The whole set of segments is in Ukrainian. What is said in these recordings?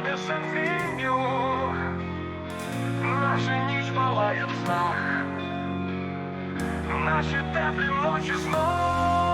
не сенсінню, наша ніч палає в снах, наші теплі ночі знов.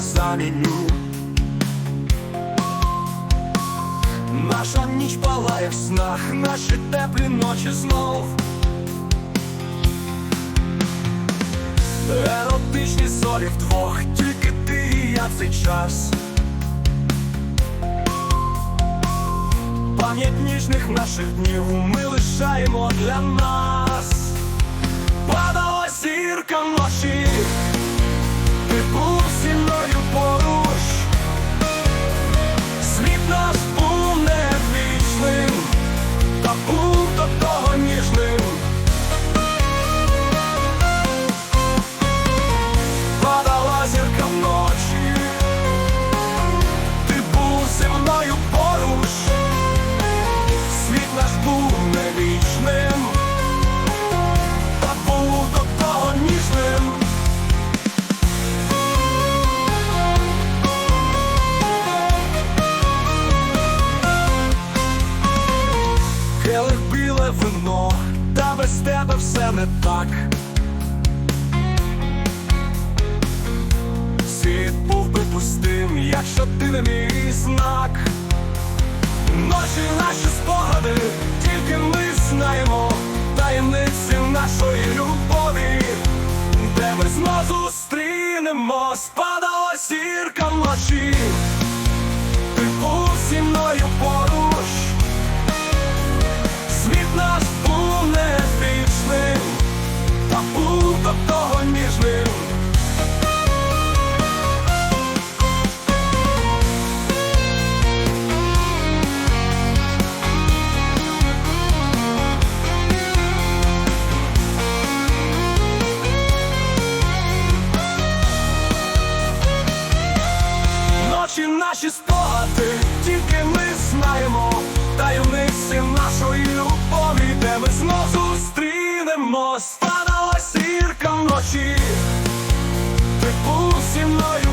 Заміню. Наша ніч палає в снах, наші теплі ночі знов. Еротичні зорі вдвох, тільки ти і я цей час. Пам'ять ніжних наших днів ми лишаємо для нас. Мною поруч, світ наш був не вічним та був до того ніжним. Келих біле вино, та без тебе все не так. Якщо ти не мій знак. Ночі наші спогади, тільки ми знаємо таємниці нашої любові, де ми знову зустрінемо, спадала зірка вночі, зустрінемо, спадала сірка вночі, ти був зі мною